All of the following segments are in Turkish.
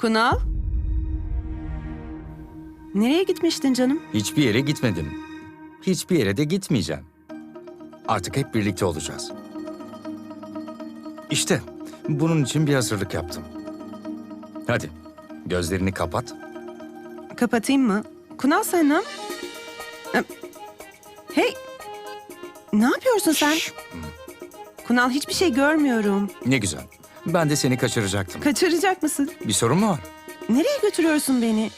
Kunal? Nereye gitmiştin canım? Hiçbir yere gitmedim. Hiçbir yere de gitmeyeceğim. Artık hep birlikte olacağız. İşte bunun için bir hazırlık yaptım. Hadi gözlerini kapat. Kapatayım mı? Kunal sen ne? Hey! Ne yapıyorsun sen? Şş, Kunal hiçbir şey görmüyorum. ne güzel. Ben de seni kaçıracaktım. Kaçıracak mısın? Bir sorun mu var? Nereye götürüyorsun beni?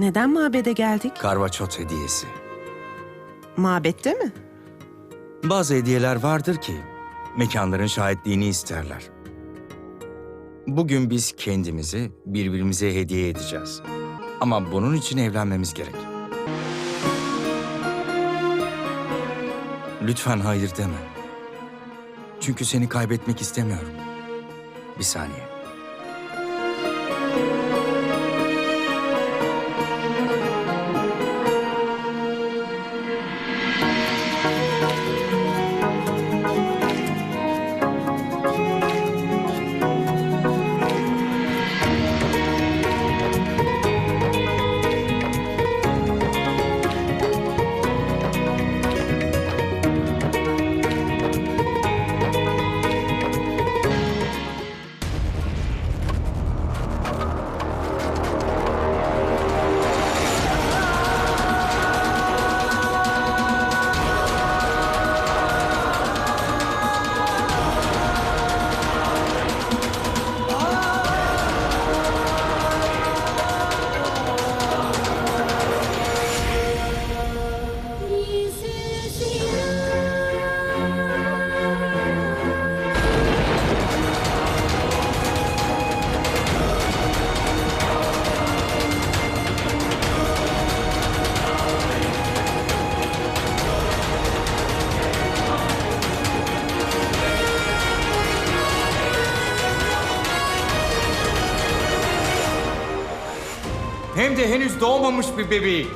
Neden mabede geldik? Karvaçot hediyesi. Mabette mi? Bazı hediyeler vardır ki mekanların şahitliğini isterler. Bugün biz kendimizi birbirimize hediye edeceğiz. Ama bunun için evlenmemiz gerek. Lütfen hayır deme. Çünkü seni kaybetmek istemiyorum. Bir saniye. Hem de henüz doğmamış bir bebeği.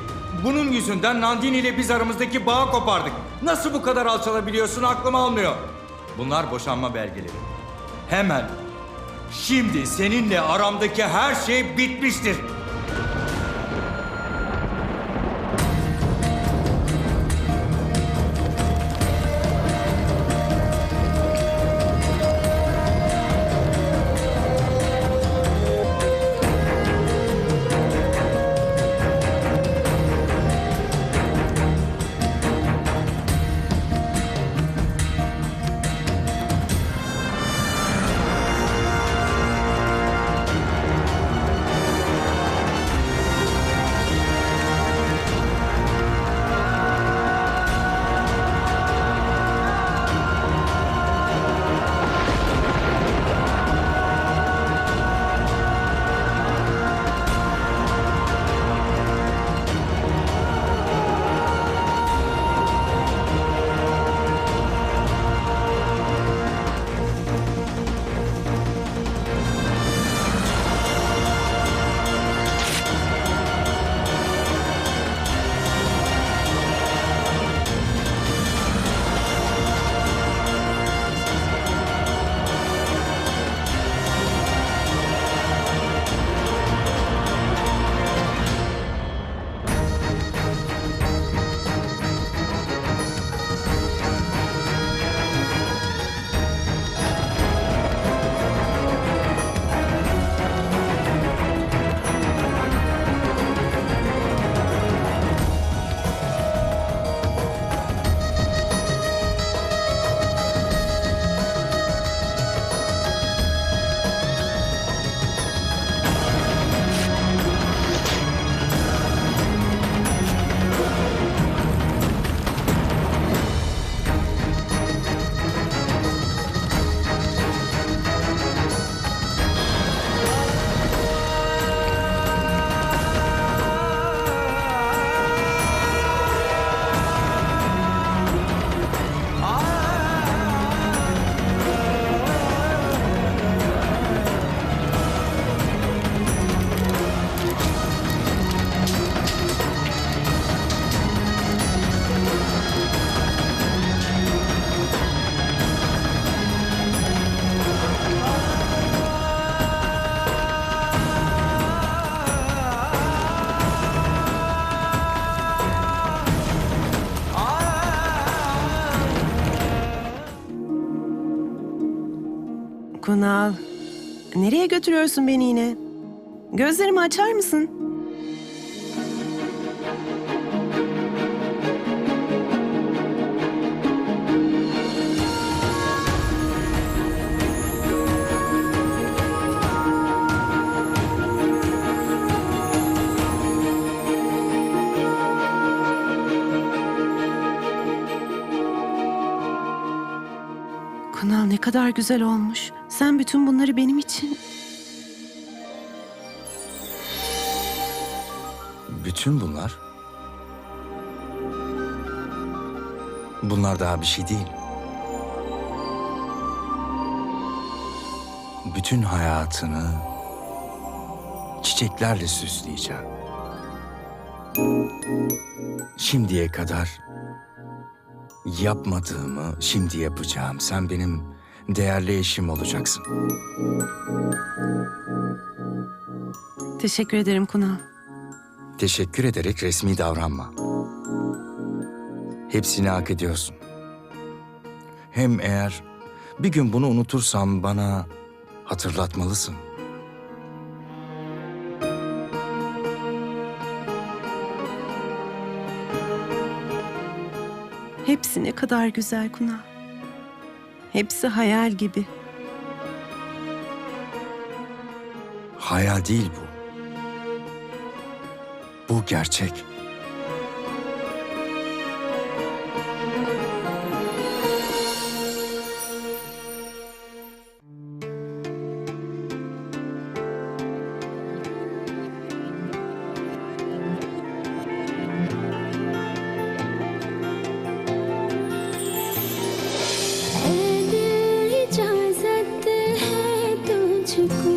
Bunun yüzünden Nandini ile biz aramızdaki bağı kopardık. Nasıl bu kadar alçalabiliyorsun aklım almıyor. Bunlar boşanma belgeleri. Hemen. Şimdi seninle aramdaki her şey bitmiştir. Kunal, nereye götürüyorsun beni yine? Gözlerimi açar mısın? Kunal ne kadar güzel olmuş. Sen bütün bunları benim için... Bütün bunlar... Bunlar daha bir şey değil. Bütün hayatını çiçeklerle süsleyeceğim. Şimdiye kadar yapmadığımı şimdi yapacağım. Sen benim değerli eşim olacaksın. Teşekkür ederim Kunal. Teşekkür ederek resmi davranma. Hepsini hak ediyorsun. Hem eğer bir gün bunu unutursam bana hatırlatmalısın. Hepsi ne kadar güzel Kunal. Hepsi hayal gibi. Hayal değil bu. Bu gerçek. мальчику.